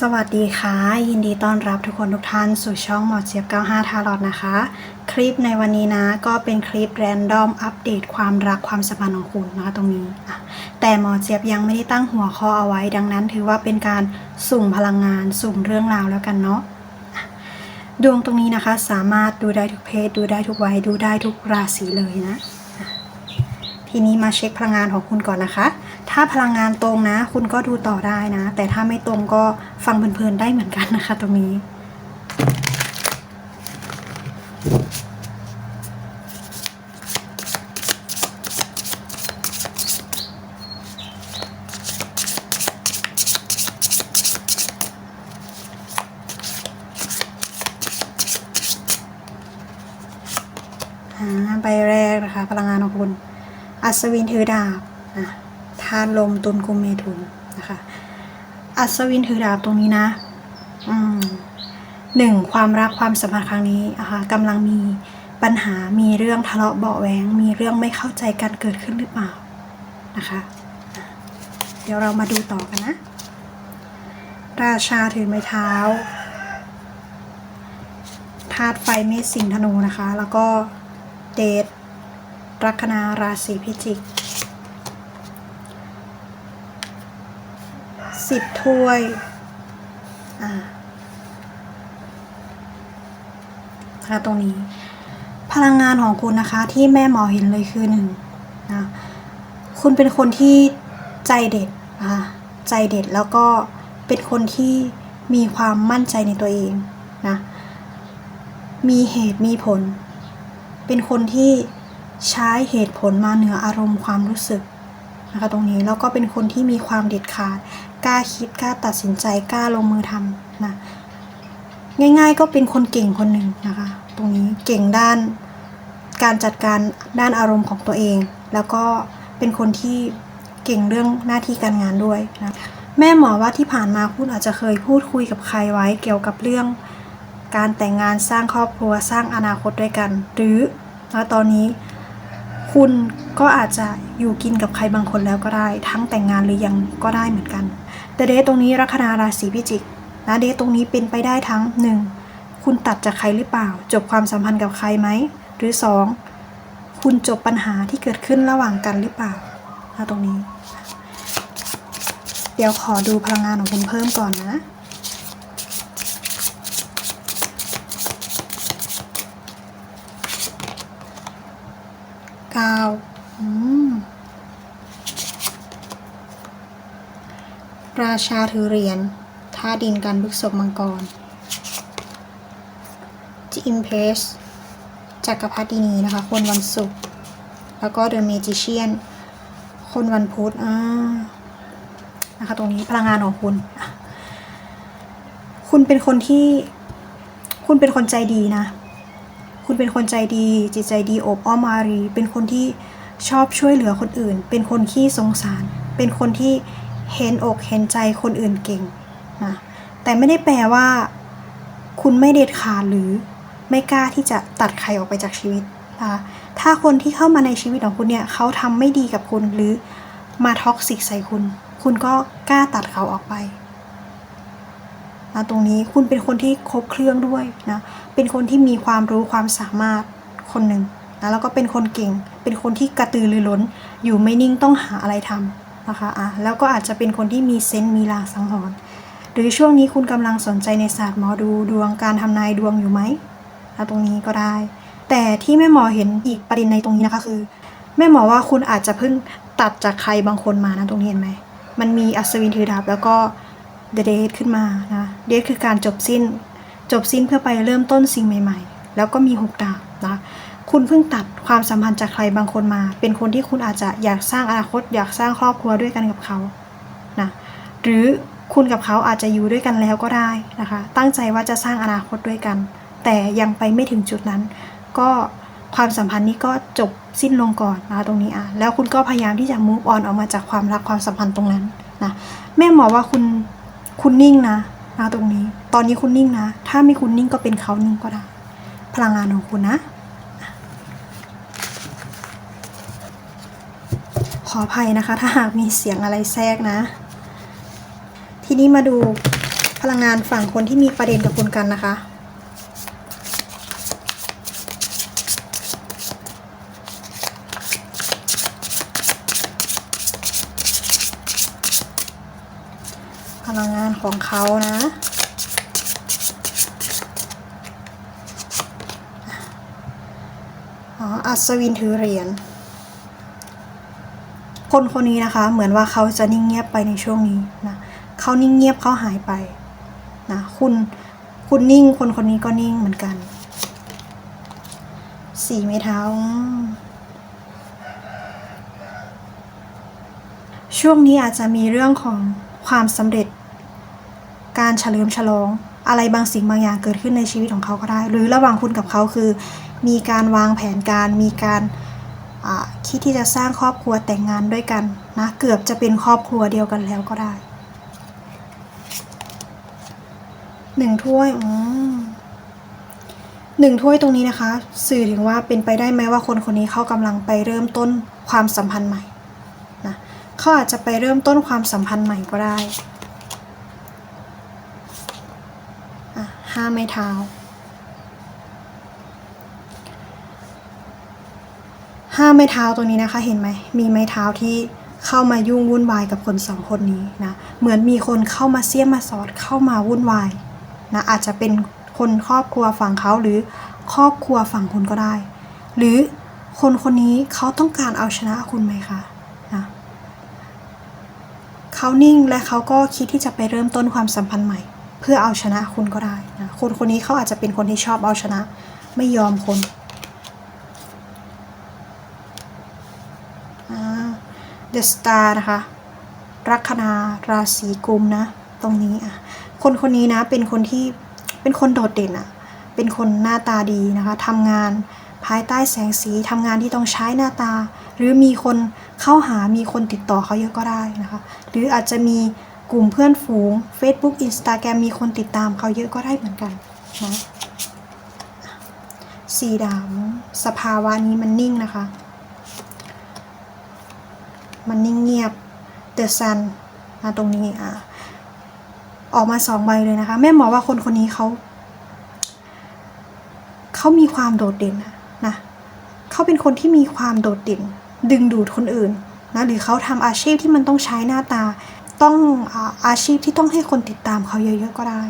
สวัสดีค่ะ ยินดีต้อนรับทุกคนทุกท่านสู่ช่องหมอเจี๊ยบ 95 ทารอดนะคะ คลิปในวันนี้นะ ก็เป็นคลิปแรนดอมอัปเดตความรักความสัมพันธ์ของคุณนะตรงนี้ แต่หมอเจี๊ยบยังไม่ได้ตั้งหัวข้อเอาไว้ ดังนั้นถือว่าเป็นการสุ่มพลังงานสุ่มเรื่องราวแล้วกันเนาะดวงตรงนี้นะคะสามารถดูได้ทุกเพศ ดูได้ทุกวัยดูได้ทุกราศีเลยนะ ทีนี้มาเช็คพลังงานของคุณก่อนนะคะ ถ้าพลังงานตรงนะ คุณก็ดูต่อได้นะ แต่ถ้าไม่ตรงก็ฟังเพลินๆได้เหมือนกันนะคะ ตรงนี้ ใบแรกนะคะ พลังงานของคุณ อัศวินถือดาบาตุลมตุลกุมเมถุนนะคะ อัศวินถือดาบตรงนี้นะอืมหนึ่งความรักความสัมพันธ์ครั้งนี้นะคะกำลังมีปัญหามีเรื่องทะเลาะเบาะแหวงมีเรื่องไม่เข้าใจกันเกิดขึ้นหรือเปล่านะคะ เดี๋ยวเรามาดูต่อกันนะ ราชาถือไม้เท้าธาตุไฟเมษสิงธนูนะคะ แล้วก็เดทลัคนาราศีพิจิก สิบถ้วย อ่านะคะตรงนี้ พลังงานของคุณนะคะที่แม่หมอเห็นเลยคือหนึ่งนะคุณเป็นคนที่ใจเด็ดนะคะใจเด็ดแล้วก็เป็นคนที่มีความมั่นใจในตัวเองนะมีเหตุมีผล เป็นคนที่ใช้เหตุผลมาเหนืออารมณ์ความรู้สึกนะคะตรงนี้แล้วก็เป็นคนที่มีความเด็ดขาด กล้าคิดกล้าตัดสินใจกล้าลงมือทำนะง่าย ๆ ก็เป็นคนเก่งคนหนึ่งนะคะ ตรงนี้เก่งด้านการจัดการด้านอารมณ์ของตัวเอง แล้วก็เป็นคนที่เก่งเรื่องหน้าที่การงานด้วยนะแม่หมอว่าที่ผ่านมาคุณอาจจะเคยพูดคุยกับใครไว้เกี่ยวกับเรื่อง การแต่งงานสร้างครอบครัวสร้างอนาคตด้วยกัน หรือณตอนนี้ คุณก็อาจจะอยู่กินกับใครบางคนแล้วก็ได้ ทั้งแต่งงานหรือยังก็ได้เหมือนกัน แต่เดทตรงนี้ลัคนาราศีพิจิกนะเดทตรงนี้เป็นไปได้ทั้ง 1. คุณตัดจากใครหรือเปล่า จบความสัมพันธ์กับใครไหม หรือ 2. คุณจบปัญหาที่เกิดขึ้นระหว่างกันหรือเปล่านะตรงนี้ เดี๋ยวขอดูพลังงานของคุณเพิ่มก่อนนะเก้า ราชาถือเหรียญท่าดินการบึกศพมังกรจิอิมเพสจักรพรรดินีนะคะ คนวันศุกร์แล้วก็เดอะเมจิเชียน คนวันพุธอ่านะคะ ตรงนี้พลังงานของคุณ คุณเป็นคนที่ คุณเป็นคนใจดีนะ คุณเป็นคนใจดี จิตใจดีโอบอ้อมอารี เป็นคนที่ชอบช่วยเหลือคนอื่น เป็นคนที่สงสาร เป็นคนที่ เห็นอกเห็นใจคนอื่นเก่งนะแต่ไม่ได้แปลว่า คุณไม่เด็ดขาดหรือไม่กล้าที่จะตัดใครออกไปจากชีวิตนะถ้าคนที่เข้ามาในชีวิตของคุณเนี่ยเขาทำไม่ดีกับคุณหรือมาท็อกซิกใส่คุณ คุณก็กล้าตัดเขาออกไปนะตรงนี้คุณเป็นคนที่ครบเครื่องด้วยนะเป็นคนที่มีความรู้ความสามารถคนหนึ่งนะแล้วก็เป็นคนเก่ง เป็นคนที่กระตือรือร้น อยู่ไม่นิ่งต้องหาอะไรทำ นะคะอะแล้วก็อาจจะเป็นคนที่มีเซนส์มีลางสังหรณ์หรือช่วงนี้คุณกำลังสนใจในศาสตร์หมอดูดวงการทำนายดวงอยู่ไหมนะตรงนี้ก็ได้ แต่ที่แม่หมอเห็นอีกประเด็นในตรงนี้นะคะคือ แม่หมอว่าคุณอาจจะเพิ่งตัดจากใครบางคนมานะตรงนี้เห็นไหมมันมีอัศวินถือดาบแล้วก็ The Date ขึ้นมานะ Date คือการจบสิ้น จบสิ้นเพื่อไปเริ่มต้นสิ่งใหม่ ๆ แล้วก็มีหกดาบนะ คุณเพิ่งตัดความสัมพันธ์จากใครบางคนมา เป็นคนที่คุณอาจจะอยากสร้างอนาคต อยากสร้างครอบครัวด้วยกันกับเขานะหรือคุณกับเขาอาจจะอยู่ด้วยกันแล้วก็ได้นะคะ ตั้งใจว่าจะสร้างอนาคตด้วยกัน แต่ยังไปไม่ถึงจุดนั้น ก็ความสัมพันธ์นี้ก็จบสิ้นลงก่อนนะคะตรงนี้อะแล้วคุณก็พยายามที่จะ move on ออกมาจากความรักความสัมพันธ์ตรงนั้นนะแม่หมอว่าคุณคุณนิ่งนะนะตรงนี้ ตอนนี้คุณนิ่งนะ ถ้าไม่คุณนิ่งก็เป็นเขานิ่งก็ได้ พลังงานของคุณนะ ออภัยนะคะ ถ้าหากมีเสียงอะไรแทรกนะ ทีนี้มาดูพลังงานฝั่งคนที่มีประเด็นกับคุณกันนะคะ พลังงานของเขานะอ๋ออัศวินถือเหรียญ คนคนนี้นะคะ เหมือนว่าเขาจะนิ่งเงียบไปในช่วงนี้นะเขานิ่งเงียบเขาหายไปนะคุณคุณนิ่งคนคนนี้ก็นิ่งเหมือนกันสี่ไม้เท้า ช่วงนี้อาจจะมีเรื่องของความสำเร็จ การเฉลิมฉลองอะไรบางสิ่งบางอย่างเกิดขึ้นในชีวิตของเขาก็ได้ หรือระหว่างคุณกับเขาคือ มีการวางแผนการมีการ คิดที่จะสร้างครอบครัวแต่งงานด้วยกันนะเกือบจะเป็นครอบครัวเดียวกันแล้วก็ได้หนึ่งถ้วยอืมหนึ่งถ้วยตรงนี้นะคะ สื่อถึงว่าเป็นไปได้ไหมว่าคนคนนี้เขากำลังไปเริ่มต้นความสัมพันธ์ใหม่นะเขาอาจจะไปเริ่มต้นความสัมพันธ์ใหม่ก็ได้ห้าไม้เท้า ห้าไม้เท้าตัวนี้นะคะเห็นไหมมีไม้เท้าที่เข้ามายุ่งวุ่นวายกับคนสองคนนี้นะเหมือนมีคนเข้ามาเสี้ยมมาสอดเข้ามาวุ่นวายนะอาจจะเป็นคนครอบครัวฝั่งเขาหรือครอบครัวฝั่งคุณก็ได้ หรือคนคนนี้เขาต้องการเอาชนะคุณไหมคะนะเขานิ่งและเขาก็คิดที่จะไปเริ่มต้นความสัมพันธ์ใหม่ เพื่อเอาชนะคุณก็ได้นะคนคนนี้เขาอาจจะเป็นคนที่ชอบเอาชนะ ไม่ยอมคน เดอะสตาร์นะคะ ลัคนาราศีกุมนะ ตรงนี้อะ คนคนนี้นะ เป็นคนที่ เป็นคนโดดเด่นอะ เป็นคนหน้าตาดีนะคะ ทำงานภายใต้แสงสีทำงานที่ต้องใช้หน้าตา หรือมีคนเข้าหา มีคนติดต่อเขาเยอะก็ได้นะคะ หรืออาจจะมีกลุ่มเพื่อนฝูง Facebook Instagram มีคนติดตามเขาเยอะก็ได้เหมือนกันนะสีดำสภาวะนี้มันนิ่งนะคะ มันนิ่งเงียบ The Sun นะตรงนี้อะออกมาสองใบเลยนะคะ แม่หมอว่าคนคนนี้เขาเขามีความโดดเด่นนะเขาเป็นคนที่มีความโดดเด่น ดึงดูดคนอื่นนะหรือเขาทำอาชีพที่มันต้องใช้หน้าตา ต้องอาอาชีพที่ต้องให้คนติดตามเขาเยอะๆก็ได้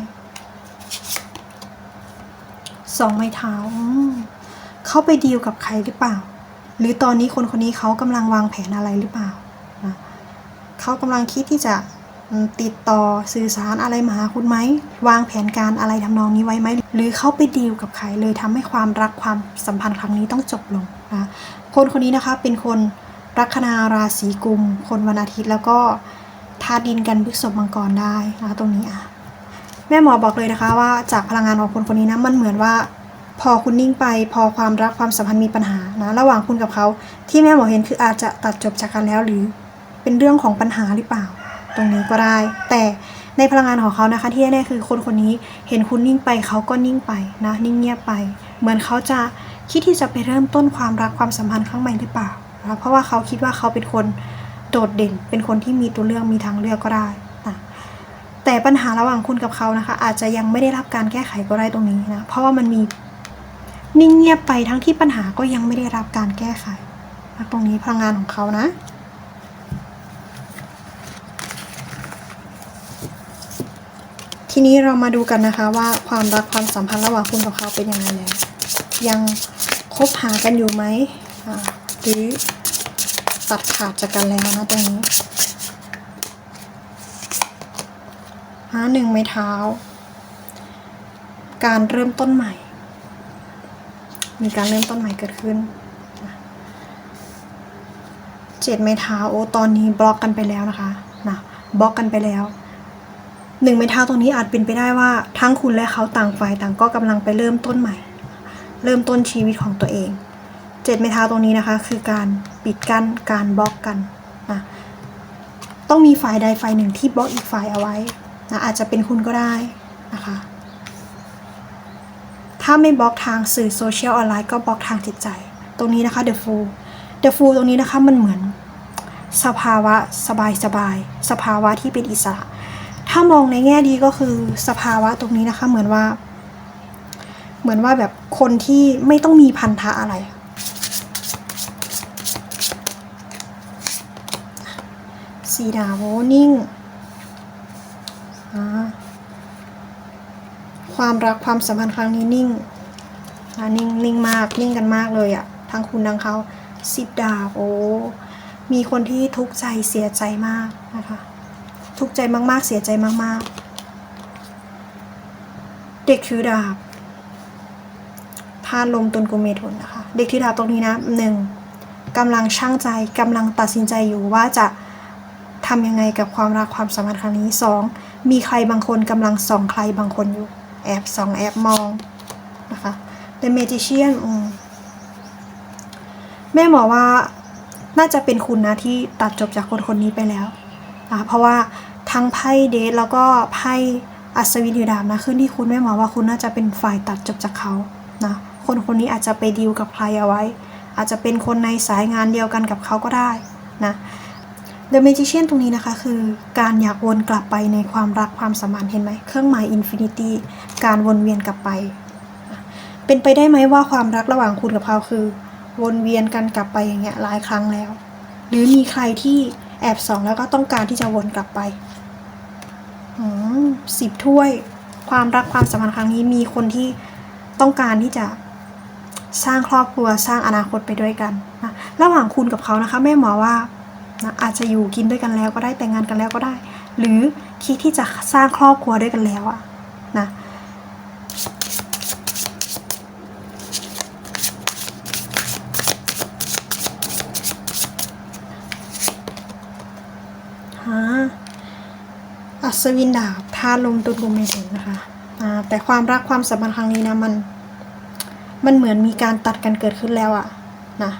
สองไม้เท้าเขาไปดีลกับใครหรือเปล่า หรือตอนนี้คนคนนี้เขากำลังวางแผนอะไรหรือเปล่า เขากำลังคิดที่จะติดต่อสื่อสารอะไรมาหาคุณไหม วางแผนการอะไรทำนองนี้ไว้ไหม หรือเขาไปดีลกับใครเลยทำให้ความรักความสัมพันธ์ครั้งนี้ต้องจบลงนะคนคนนี้นะคะเป็นคนลัคนาราศีกุม คนวันอาทิตย์แล้วก็ธาตุดินกันพฤษภมังกรได้นะคะตรงนี้อะแม่หมอบอกเลยนะคะว่าจากพลังงานของคนคนนี้นะมันเหมือนว่า พอคุณนิ่งไป พอความรักความสัมพันธ์มีปัญหานะระหว่างคุณกับเขาที่แม่หมอเห็นคืออาจจะตัดจบจากกันแล้วหรือ เป็นเรื่องของปัญหาหรือเปล่า ตรงนี้ก็ได้ แต่ในพลังงานของเขานะคะ ที่แน่ๆคือคนคนนี้เห็นคุณนิ่งไปเขาก็นิ่งไปนะ นิ่งเงียบไป เหมือนเขาจะคิดที่จะไปเริ่มต้นความรักความสัมพันธ์ครั้งใหม่หรือเปล่านะเพราะว่าเขาคิดว่าเขาเป็นคนโดดเด่น เป็นคนที่มีตัวเลือกมีทางเลือกก็ได้นะแต่ปัญหาระหว่างคุณกับเขานะคะ อาจจะยังไม่ได้รับการแก้ไขก็ได้ตรงนี้นะเพราะว่ามันมีนิ่งเงียบไปทั้งที่ปัญหาก็ยังไม่ได้รับการแก้ไขตรงนี้พลังงานของเขานะ ทีนี้เรามาดูกันนะคะว่าความรักความสัมพันธ์ระหว่างคุณกับเขาเป็นยังไงแล้วยังคบหากันอยู่ไหมหรือตัดขาดจากกันแล้วนะตรงนี้หาหนึ่งไม้เท้า การเริ่มต้นใหม่ มีการเริ่มต้นใหม่เกิดขึ้นเจ็ดไม้เท้าโอ้ตอนนี้บล็อกกันไปแล้วนะคะนะบล็อกกันไปแล้ว หนึ่งไม้เท้าตรงนี้อาจเป็นไปได้ว่า ทั้งคุณและเขาต่างฝ่ายต่างก็กำลังไปเริ่มต้นใหม่ เริ่มต้นชีวิตของตัวเองเจ็ดไม้เท้าตรงนี้นะคะ คือการปิดกั้นการบล็อกกันนะต้องมีฝ่ายใดฝ่ายหนึ่งที่บล็อกอีกฝ่ายเอาไว้นะอาจจะเป็นคุณก็ได้นะคะ ถ้าไม่บล็อกทางสื่อโซเชียลออนไลน์ก็บล็อกทางจิตใจ ตรงนี้นะคะ The Fool The Fool ตรงนี้นะคะมันเหมือนสภาวะสบายสบายสภาวะที่เป็นอิสระ ถ้ามองในแง่ดีก็คือสภาวะตรงนี้นะคะ เหมือนว่า เหมือนว่าแบบคนที่ไม่ต้องมีพันธะอะไร สีดาโวนิ่ง ความรักความสัมพันธ์ครั้งนี้นิ่งนิ่งนิ่งมาก นิ่งกันมากเลยอะทั้งคุณทั้งเขาสิบดาบโอ้มีคนที่ทุกข์ใจเสียใจมากนะคะ ทุกข์ใจมาก ๆ เสียใจมาก ๆ เด็กถือดาบพาดลมตนกุมเมถุนนะคะ เด็กถือดาบตรงนี้นะหนึ่งกำลังช่างใจกำลังตัดสินใจอยู่ว่าจะทำยังไงกับความรักความสัมพันธ์ครั้งนี้สองมีใครบางคนกำลังส่องใครบางคนอยู่ แอบส่องแอบมองนะคะ The Magician อืมแม่หมอว่าน่าจะเป็นคุณนะที่ตัดจบจากคนคนนี้ไปแล้ว อ่าเพราะว่าทั้งไพ่เดทแล้วก็ไพ่อัศวินถือดาบนะขึ้นที่คุณแม่หมอว่าคุณน่าจะเป็นฝ่ายตัดจบจากเขานะคนคนนี้อาจจะไปดีลกับใครเอาไว้ อาจจะเป็นคนในสายงานเดียวกันกับเขาก็ได้นะ The Magician ตรงนี้นะคะคือการอยากวนกลับไปในความรักความสัมพันธ์เห็นไหมเครื่องหมาย Infinity การวนเวียนกลับไป เป็นไปได้ไหมว่าความรักระหว่างคุณกับเขาคือ วนเวียนกันกลับไปอย่างเงี้ยหลายครั้งแล้ว หรือมีใครที่ แอบสองแล้วก็ต้องการที่จะวนกลับไปสิบถ้วย ความรักความสัมพันธ์ครั้งนี้มีคนที่ต้องการที่จะสร้างครอบครัวสร้างอนาคตไปด้วยกันนะระหว่างคุณกับเขานะคะแม่หมอว่านะอาจจะอยู่กินด้วยกันแล้วก็ได้แต่งงานกันแล้วก็ได้ หรือคิดที่จะสร้างครอบครัวด้วยกันแล้วอะนะ ฮะอัศ วินดาบธาตุลมตุลกุมเมถุนนะคะแต่ความรักความสัมพันธ์ครั้งนี้นะมัน มันเหมือนมีการตัดกันเกิดขึ้นแล้วอะนะ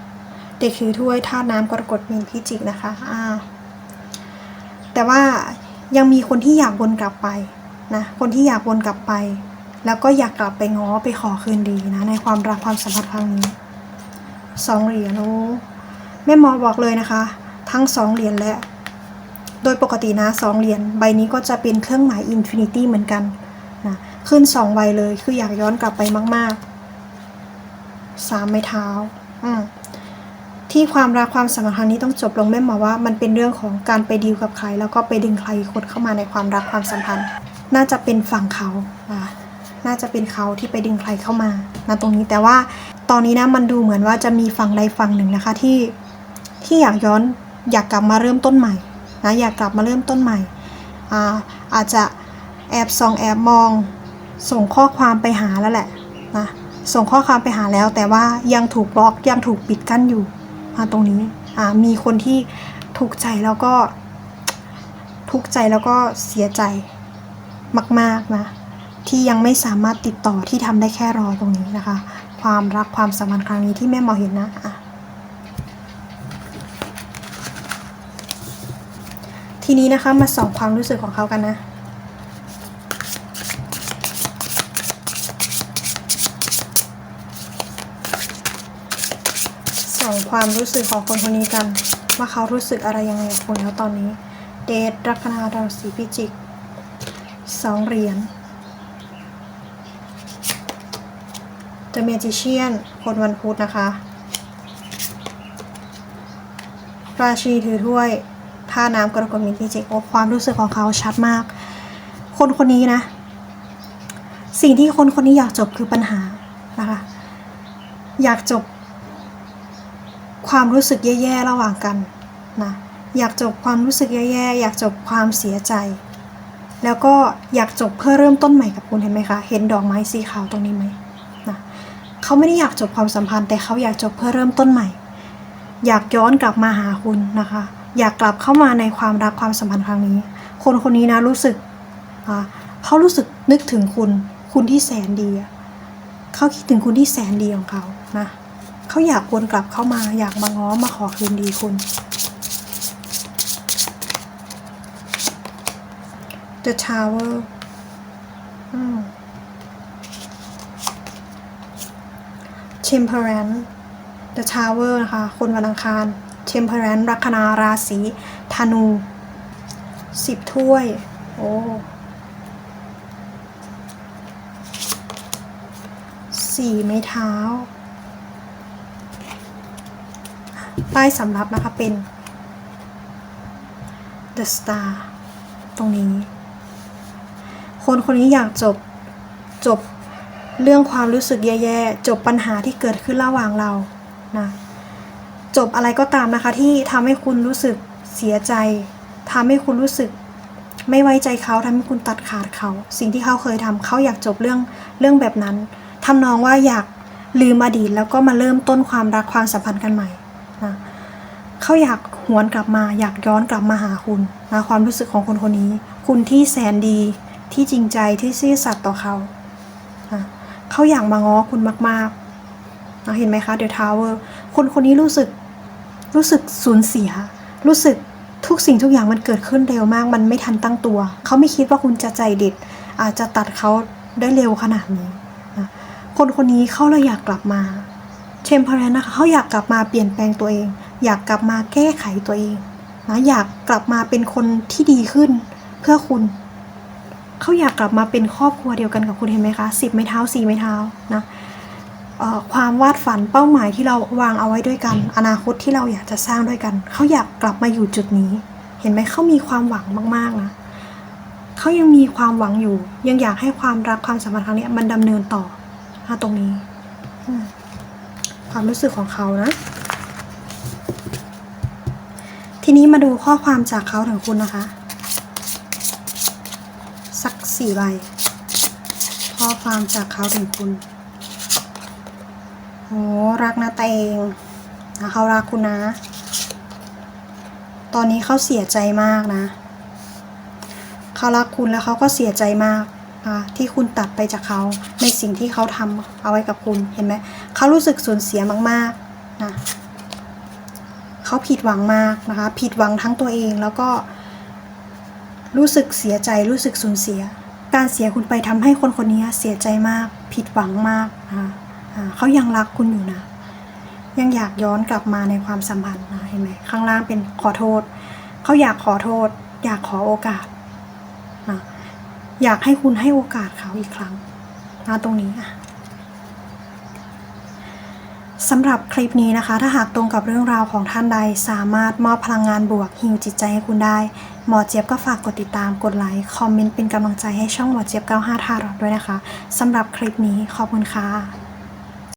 เด็กถือถ้วยธาตุน้ำกรกฎมีนพิจิกนะคะอ่าแต่ว่ายังมีคนที่อยากวนกลับไปนะคนที่อยากวนกลับไป แล้วก็อยากกลับไปง้อไปขอคืนดีนะในความรักความสัมพันธ์ครั้งนี้สองเหรียญโอ้แม่หมอบอกเลยนะคะ ทั้งสองเหรียญและ โดยปกตินะสองเหรียญใบนี้ก็จะเป็นเครื่องหมายอินฟินิตี้เหมือนกันนะขึ้นสองใบเลยคืออยากย้อนกลับไปมากๆสามไม้เท้าอืมที่ความรักความสัมพันธ์นี้ต้องจบลงแม่หมอว่า มันเป็นเรื่องของการไปดีลกับใคร แล้วก็ไปดึงใครคนเข้ามาในความรักความสัมพันธ์ น่าจะเป็นฝั่งเขาอ่าน่าจะเป็นเขาที่ไปดึงใครเข้ามานะตรงนี้แต่ว่าตอนนี้นะมันดูเหมือนว่าจะมีฝั่งใดฝั่งหนึ่งนะคะที่ที่อยากย้อนอยากกลับมาเริ่มต้นใหม่ นะอยากกลับมาเริ่มต้นใหม่อาอาจจะแอบส่องแอบมอง ส่งข้อความไปหาแล้วแหละนะส่งข้อความไปหาแล้วแต่ว่ายังถูกบล็อกยังถูกปิดกั้นอยู่อ่าตรงนี้มีคนที่ถูกใจแล้วก็ทุกข์ใจแล้วก็เสียใจมากๆนะที่ยังไม่สามารถติดต่อที่ทำได้แค่รอตรงนี้นะคะ ความรักความสัมพันธ์ครั้งนี้ที่แม่หมอเห็นนะะ ทีนี้นะคะมาส่องความรู้สึกของเขากันนะส่องความรู้สึกของคนคนนี้กัน ว่าเขารู้สึกอะไรยังไงกับคุณแล้วตอนนี้ เดทลัคนาราศีพิจิกสองเหรียญ The Magician คนวันพุธนะคะ ราชีถือถ้วย ท่าน้ำกรกฎมินพิจิกโอความรู้สึกของเขาชัดมาก คนคนนี้นะ สิ่งที่คนคนนี้อยากจบคือปัญหานะคะอยากจบ ความรู้สึกแย่ๆระหว่างกันนะอยากจบความรู้สึกแย่ๆอยากจบความเสียใจ แล้วก็อยากจบเพื่อเริ่มต้นใหม่กับคุณเห็นไหมคะ เห็นดอกไม้สีขาวตรงนี้ไหมนะเขาไม่ได้อยากจบความสัมพันธ์แต่เขาอยากจบเพื่อเริ่มต้นใหม่ อยากย้อนกลับมาหาคุณนะคะ อยากกลับเข้ามาในความรักความสัมพันธ์ครั้งนี้ คนคนนี้นะรู้สึกเขารู้สึกนึกถึงคุณ คุณที่แสนดีเขาคิดถึงคุณที่แสนดีของเขานะเขาอยากวนกลับเข้ามา อยากมาง้อมาขอคืนดีคุณ The Tower อืม Temperance The Tower นะคะ คนวันอังคาร Temperance ลัคนาราศีธนูสิบถ้วย โอ้สี่ไม้เท้าป้ายสำรับนะคะเป็น The Star ตรงนี้ คนคนนี้อยากจบจบเรื่องความรู้สึกแย่ๆ จบปัญหาที่เกิดขึ้นระหว่างเรานะ จบอะไรก็ตามนะคะ ที่ทำให้คุณรู้สึกเสียใจทำให้คุณรู้สึก ไม่ไว้ใจเขาทำให้คุณตัดขาดเขา สิ่งที่เขาเคยทำเขาอยากจบเรื่องเรื่องแบบนั้นทำนองว่าอยากลืมอดีตแล้วก็มาเริ่มต้นความรักความสัมพันธ์กันใหม่นะเขาอยากหวนกลับมา อยากย้อนกลับมาหาคุณนะความรู้สึกของคนคนนี้ คุณที่แสนดีที่จริงใจที่ซื่อสัตย์ต่อเขาเขาอยากมาง้อคุณมากๆเห็นไหมคะเดอะทาวเวอร์คนคนนี้รู้สึก รู้สึกสูญเสีย รู้สึกทุกสิ่งทุกอย่างมันเกิดขึ้นเร็วมาก มันไม่ทันตั้งตัว เขาไม่คิดว่าคุณจะใจเด็ด อาจจะตัดเขาได้เร็วขนาดนี้ คนคนนี้เขาเลยอยากกลับมาเชมเพลนนะคะเขาอยากกลับมาเปลี่ยนแปลงตัวเอง อยากกลับมาแก้ไขตัวเองนะอยากกลับมาเป็นคนที่ดีขึ้นเพื่อคุณ เขาอยากกลับมาเป็นครอบครัวเดียวกันกับคุณเห็นไหมคะสิบไม้เท้าสี่ไม้เท้านะเความวาดฝันเป้าหมายที่เราวางเอาไว้ด้วยกัน อนาคตที่เราอยากจะสร้างด้วยกัน เขาอยากกลับมาอยู่จุดนี้ เห็นไหมเขามีความหวังมากๆนะเขายังมีความหวังอยู่ ยังอยากให้ความรักความสัมพันธ์ครั้งเนี้ยมันดำเนินต่อนะตรงนี้ความรู้สึกของเขานะ ทีนี้มาดูข้อความจากเขาถึงคุณนะคะ สักสี่ใบข้อความจากเขาถึงคุณ โอ้รักนะเตงนะเขารักคุณนะ ตอนนี้เขาเสียใจมากนะ เขารักคุณแล้วเขาก็เสียใจมากนะที่คุณตัดไปจากเขาในสิ่งที่เขาทำเอาไว้กับคุณเห็นไหมเขารู้สึกสูญเสียมากๆนะเขาผิดหวังมากนะคะ ผิดหวังทั้งตัวเองแล้วก็รู้สึกเสียใจรู้สึกสูญเสีย การเสียคุณไปทำให้คนคนนี้เสียใจมาก ผิดหวังมากนะคะ เขายังรักคุณอยู่นะ ยังอยากย้อนกลับมาในความสัมพันธ์นะเห็นไหมข้างล่างเป็นขอโทษ เขาอยากขอโทษ อยากขอโอกาสนะอยากให้คุณให้โอกาสเขาอีกครั้งนะตรงนี้อะสำหรับคลิปนี้นะคะ ถ้าหากตรงกับเรื่องราวของท่านใด สามารถมอบพลังงานบวกฮิวจิตใจให้คุณได้ หมอเจี๊ยบก็ฝากกดติดตามกดไลค์คอมเมนต์เป็นกำลังใจให้ช่องหมอเจี๊ยบ 95 ทารอดด้วยนะคะสำหรับคลิปนี้ขอบคุณค่ะ